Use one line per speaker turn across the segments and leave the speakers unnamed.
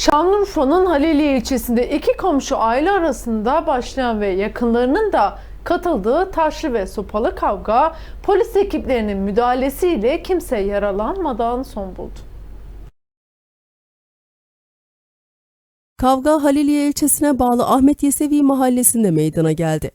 Şanlıurfa'nın Haliliye ilçesinde iki komşu aile arasında başlayan ve yakınlarının da katıldığı taşlı ve sopalı kavga polis ekiplerinin müdahalesiyle kimse yaralanmadan son buldu.
Kavga Haliliye ilçesine bağlı Ahmet Yesevi mahallesinde meydana geldi.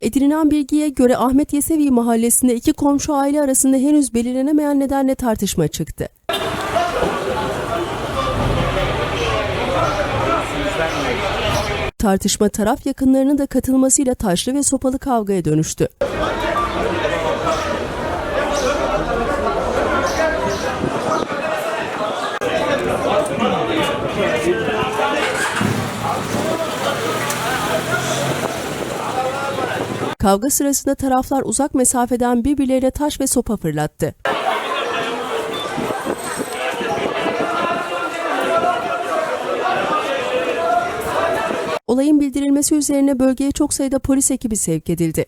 Edinilen bilgiye göre Ahmet Yesevi mahallesinde iki komşu aile arasında henüz belirlenemeyen nedenle tartışma çıktı. Tartışma taraf yakınlarının da katılmasıyla taşlı ve sopalı kavgaya dönüştü. Kavga sırasında taraflar uzak mesafeden birbirlerine taş ve sopa fırlattı. Olayın bildirilmesi üzerine bölgeye çok sayıda polis ekibi sevk edildi.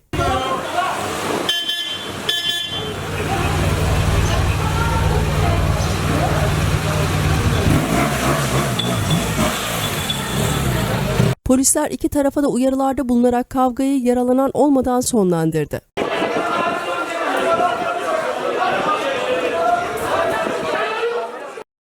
Polisler iki tarafa da uyarılarda bulunarak kavgayı yaralanan olmadan sonlandırdı.